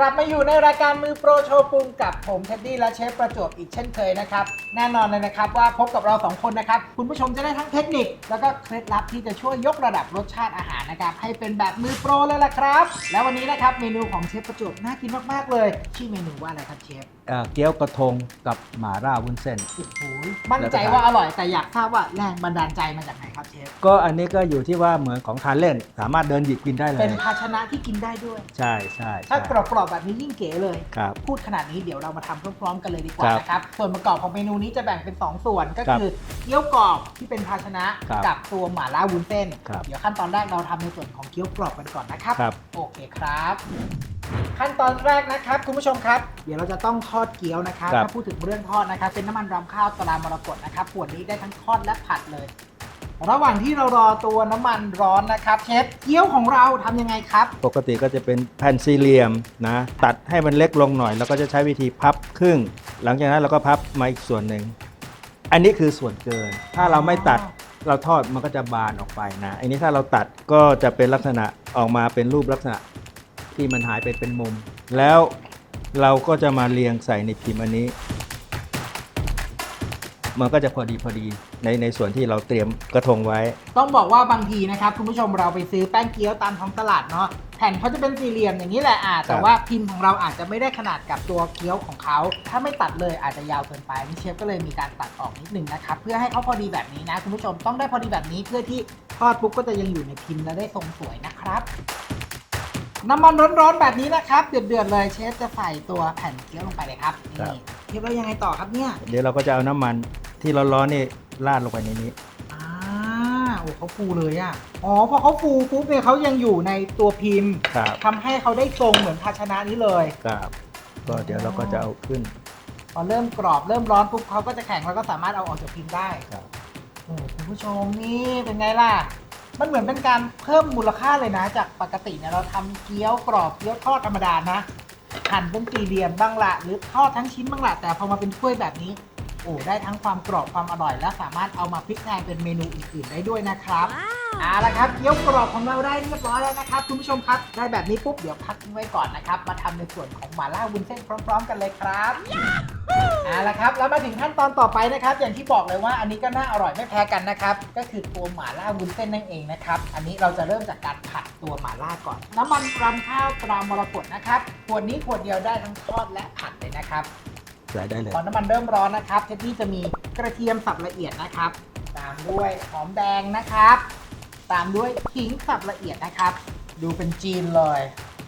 กลับมาอยู่ในรายการมือโปรโชว์ปรุงกับผมเท็ดดี้และเชฟประจวบอีกเช่นเคยนะครับ แน่นอนเลยนะครับว่าพบกับเราสองคนนะครับ คุณผู้ชมจะได้ทั้งเทคนิค แล้วก็เคล็ดลับที่จะช่วยยกระดับรสชาติอาหารนะครับ ให้เป็นแบบมือโปรเลยล่ะครับ แล้ววันนี้นะครับเมนูของเชฟประจวบน่ากินมากๆเลย ชื่อเมนูว่าอะไรครับเชฟ เอ่อเกี๊ยวกระทงกับหม่าล่าวุ้นเส้น โอ้โหมั่นใจว่าอร่อยแต่อยากทราบว่าแรงบันดาลใจมาจากไหนครับเชฟ ก็อันนี้ก็อยู่ที่ว่าเหมือนของทานเล่น สามารถเดินหยิบกินได้เลเป็ย นภาชนะที่กินได้ด้วย ใช่ใช่ถ้าใช่กรอบๆแบบนี้ยิ่งเก๋เลย ครับ พูดขนาดนี้เดี๋ยวเรามาทำพร้อมๆกันเลยดีกว่าครับนะครับ ส่วนประกอบของเมนูนี้จะแบ่งเป็น 2 ส่วนก็ครับคือเกี๊ยวกรอบที่เป็นภาชนะ ครับกับตัวหม่าล่าวุ้นเส้น ครับ เดี๋ยวขั้นตอนแรกเราทำในส่วนของเกี๊ยวกรอบกันก่อนนะครับ ครับ โอเคครับ ขั้นตอนแรกนะครับคุณผู้ชมครับ เดี๋ยวเราจะต้องทอดเกี๊ยวนะครับครับ ถ้าพูดถึงเรื่องทอดนะครับ เป็นน้ำมันรำข้าวตรามรกตนะครับขวดนี้ได้ทั้งทอดและผัดเลย ระหว่างที่เรารอตัวน้ำมันร้อนนะครับเชฟเกี๊ยวของเราทำยังไงครับ ปกติก็จะเป็นแผ่นสี่เหลี่ยมนะ ตัดให้มันเล็กลงหน่อย แล้วก็จะใช้วิธีพับครึ่ง หลังจากนั้นเราก็พับมาอีกส่วนหนึ่ง อันนี้คือส่วนเกิน ถ้าเราไม่ตัดเราทอดมันก็จะบานออกไปนะ อันนี้ถ้าเราตัดก็จะเป็นลักษณะออกมาเป็นรูปลักษณะ ที่มันหายไปเป็นมุม แล้วเราก็จะมาเรียงใส่ในพิมพ์อันนี้ มันก็จะพอดีพอดีในในส่วนที่เราเตรียมกระทงไว้ ต้องบอกว่าบางทีนะครับคุณผู้ชมเราไปซื้อแป้งเกี๊ยวตามท้องตลาดเนาะแผ่นเขาจะเป็นสี่เหลี่ยมอย่างนี้แหละอ่าแต่ครับว่าพิมพ์ของเราอาจจะไม่ได้ขนาดกับตัวเกี๊ยวของเขา ถ้าไม่ตัดเลยอาจจะยาวเกินไปนี่เชฟก็เลยมีการตัดออกนิดนึงนะครับ เพื่อให้เขาพอดีแบบนี้นะ คุณผู้ชมต้องได้พอดีแบบนี้เพื่อที่ทอดปุ๊บก็จะยังอยู่ในพิมพ์และได้ทรงสวยนะครับ น้ำมันร้อนๆแบบนี้นะครับ เดือดๆเลยเชฟจะใส่ตัวแผ่นเกี๊ยวลงไปเลยครับครันี่บ เชฟแล้วยังไงต่อครับเนี่ยเดี๋ยวเราก็จะเอาน้ำมันที่ร้อนๆนี่ราดลงไปในนี้ อ่าโอ้เขาฟูเลยอะอ๋อพอเขาฟูปุ๊บเนี่ยเขายังอยู่ในตัวพิมพ์ครับทำให้เขาได้ทรงเหมือนภาชนะนี้เลย ครับก็เดี๋ยวเราก็จะเอาขึ้นพอเริ่มกรอบเริ่มร้อนปุ๊บเขาก็จะแข็งแล้วก็สามารถเอาออกจากพิมพ์ได้ครับ โอ้คุณผู้ชมนี่เป็นไงล่ะ มันเหมือนเป็นการเพิ่มมูลค่าเลยนะ จากปกติเนี่ยเราทำเกี๊ยวกรอบเกี๊ยวทอดธรรมดานะหั่นเป็นสี่เหลี่ยมบ้างละหรือทอดทั้งชิ้นบ้างละแต่พอมาเป็นถ้วยแบบนี้โอ้ได้ทั้งความกรอบความอร่อย และสามารถเอามาพลิกแพลงเป็นเมนูอื่นๆได้ด้วยนะครับ เอาละครับเกี๊ยวกรอบของเราได้เรียบร้อยแล้วนะครับคุณผู้ชมครับได้แบบนี้ปุ๊บเดี๋ยวพักทิ้งไว้ก่อนนะครับ มาทำในส่วนของหม่าล่าวุ้นเส้นพร้อม ๆ กันเลยครับเอาละครับแล้วมาถึงขั้นตอนต่อไปนะครับ อย่างที่บอกเลยว่าอันนี้ก็น่าอร่อยไม่แพ้กันนะครับ ก็คือตัวหม่าล่าวุ้นเส้นนั่นเองนะครับ อันนี้เราจะเริ่มจากการผัดตัวหม่าล่าก่อน น้ำมันรำข้าวตรามรกตนะครับขวดนี้ขวดเดียวได้ทั้งทอดและผัดเลยนะครับใส่ได้เลยพอน้ำมันเริ่มร้อนนะครับเทดดี้จะมีกระเทียมสับละเอียดนะครับ ตามด้วยหอมแดงนะครับ ตามด้วยขิงสับละเอียดนะครับ ดูเป็นจีนเลย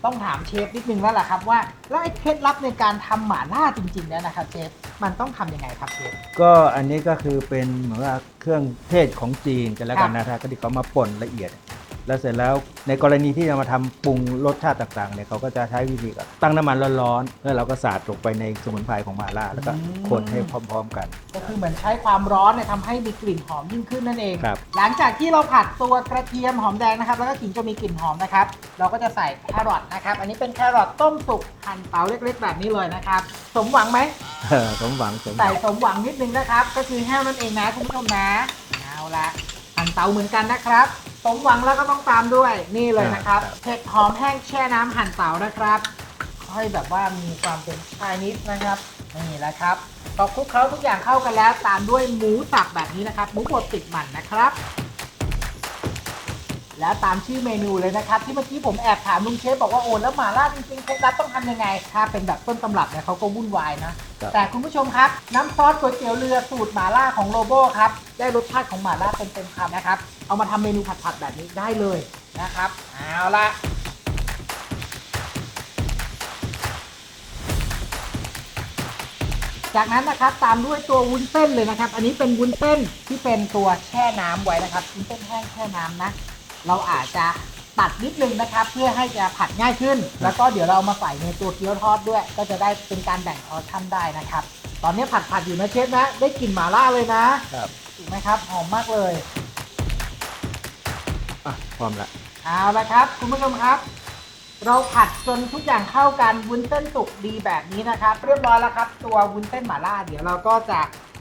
ต้องถามเชฟนิดนึงแล้วล่ะครับว่าแล้วไอ้เคล็ดลับในการทำหม่าล่าจริงๆแล้วนะครับเชฟมันต้องทำยังไงครับเชฟ ก็อันนี้ก็คือเป็นเหมือนว่าเครื่องเทศของจีนกันแล้วกันนะครับก็ที่เขามาป่นละเอียด แล้วเสร็จแล้วในกรณีที่จะมาทำปรุงรสชาติต่างๆเนี่ยเขาก็จะใช้วิธีกับตั้งน้ำมันร้อนๆแล้วเราก็สาดลงไปในสมุนไพรของหม่าล่าแล้วก็คนให้พร้อม ๆ กัน ก็คือเหมือนใช้ความร้อนเนี่ยทำให้มีกลิ่นหอมยิ่งขึ้นนั่นเอง ครับ หลังจากที่เราผัดตัวกระเทียมหอมแดงนะครับ แล้วก็ขิงจะมีกลิ่นหอมนะครับ เราก็จะใส่แครอทนะครับ อันนี้เป็นแครอทต้มสุกหั่นเตาเล็กๆแบบนี้เลยนะครับ สมหวังไหมเออสมหวังสมหใส่วังสมหวังนิดนึงนะครับ ก็คือแห้วนั่นเองนะคุณผู้ชมนะเอาละหั่นเตาเหมือนกันนะครับ สมหวังแล้วก็ต้องตามด้วยนี่เลยนะครับเห็ดหอมแห้งแช่น้ำหั่นเตานะครับให้แบบว่ามีความเป็นชายนิดนะครับนี่แหละครับพอคลุกเคล้าทุกอย่างเข้ากันแล้ว ตามด้วยหมูสับแบบนี้นะครับหมูบดติดมันนะครับ แล้วตามชื่อเมนูเลยนะครับ ที่เมื่อกี้ผมแอบถามลุงเชฟบอกว่าโอ้แล้วหม่าล่าจริงๆเคล็ดลับต้องทำยังไง ถ้าเป็นแบบต้นตำรับเนี่ยเขาก็วุ่นวายนะ ครับแต่คุณผู้ชมครับ น้ำซอสก๋วยเตี๋ยวเรือสูตรหม่าล่าของโลโบครับได้รสชาติของหม่าล่าเต็มๆคำนะครับ เอามาทำเมนูผัดๆแบบนี้ได้เลยนะครับ เอาละจากนั้นนะครับตามด้วยตัววุ้นเส้นเลยนะครับ อันนี้เป็นวุ้นเส้นที่เป็นตัวแช่น้ำไว้นะครับวุ้นเส้นแห้งแช่น้ำนะ เราอาจจะ ตัดนิดนึงนะครับ เพื่อให้จะผัดง่ายขึ้น แล้วก็เดี๋ยวเราเอามาใส่ในตัวเกี๊ยวทอดด้วย ก็จะได้เป็นการแบ่งพอร์ชั่นได้นะครับ ตอนนี้ผัดผัดๆอยู่นะเชฟนะ ได้กลิ่นหม่าล่าเลยนะครับถูกไหมครับหอมมากเลยอะพร้อมละเอาละครับ คุณผู้ชมครับ เราผัดจนทุกอย่างเข้ากันวุ้นเส้นสุกดีแบบนี้นะครับ เรียบร้อยแล้วครับ ตัววุ้นเส้นหม่าล่า เดี๋ยวเราก็จะ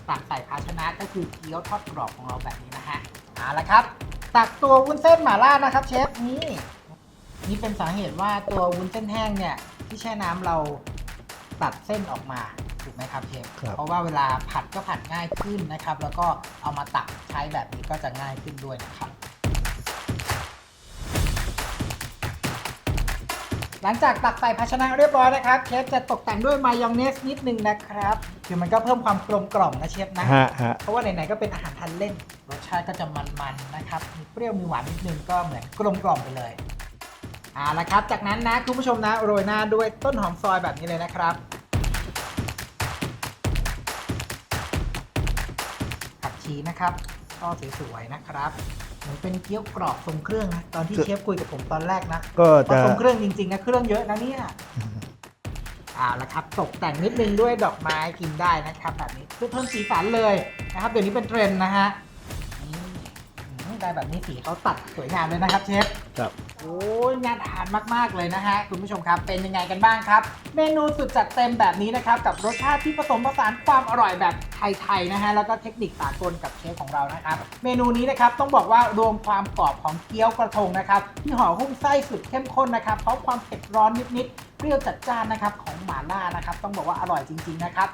ตักใส่ภาชนะก็คือเกี๊ยวทอดกรอบของเราแบบนี้นะฮะเอาละครับ ตักตัววุ้นเส้นหม่าล่านะครับเชฟนี่นี่เป็นสาเหตุว่าตัววุ้นเส้นแห้งเนี่ยที่แช่น้ำเราตัดเส้นออกมาถูกไหมครับเชฟครับเพราะว่าเวลาผัดก็ผัดง่ายขึ้นนะครับ แล้วก็เอามาตักใช้แบบนี้ก็จะง่ายขึ้นด้วยนะครับหลังจากตักใส่ภาชนะเรียบร้อยนะครับเชฟจะตกแต่งด้วยมายองเนสนิดนึงนะครับคือมันก็เพิ่มความกลมกล่อมนะเชฟนะฮะฮะเพราะว่าไหนๆก็เป็นอาหารทานเล่น รสชาติก็จะมันๆนะครับมีเปรี้ยวมีหวานนิดนึงก็เหมือนกลมกล่อมไปเลยเอาละครับ จากนั้นนะคุณผู้ชมนะโรยหน้าด้วยต้นหอมซอยแบบนี้เลยนะครับผักชีนะครับก็สวยๆนะครับเหมือนเป็นเกี๊ยวกรอบทรงเครื่องนะตอนที่คือเชฟคุยกับผมตอนแรกนะก็ว่าจะทรงเครื่องจริงๆนะเครื่องเยอะนะเนี่ยเอาละครับตกแต่งนิดนึงด้วยดอกไม้กินได้นะครับ แบบนี้เพื่อเพิ่มสีสันเลยนะครับเดี๋ยวนี้เป็นเทรนด์นะฮะนี่อืม ได้แบบนี้สีเขาตัดสวยงามเลยนะครับเชฟ ครับโอ้ยงานอาหารมาก ๆ เลยนะฮะ คุณผู้ชมครับเป็นยังไงกันบ้างครับ เมนูสุดจัดเต็มแบบนี้นะครับ กับรสชาติที่ผสมผสานความอร่อยแบบไทย ๆ นะฮะ แล้วก็เทคนิคสากลกับเชฟของเรานะครับ เมนูนี้นะครับต้องบอกว่ารวมความกรอบของเกี๊ยวกระทงนะครับที่ห่อหุ้มไส้สุดเข้มข้นนะครับเพราะความเผ็ดร้อนนิดๆเปรี้ยวจัดจ้านนะครับของหม่าล่านะครับต้องบอกว่าอร่อยจริง ๆ นะครับ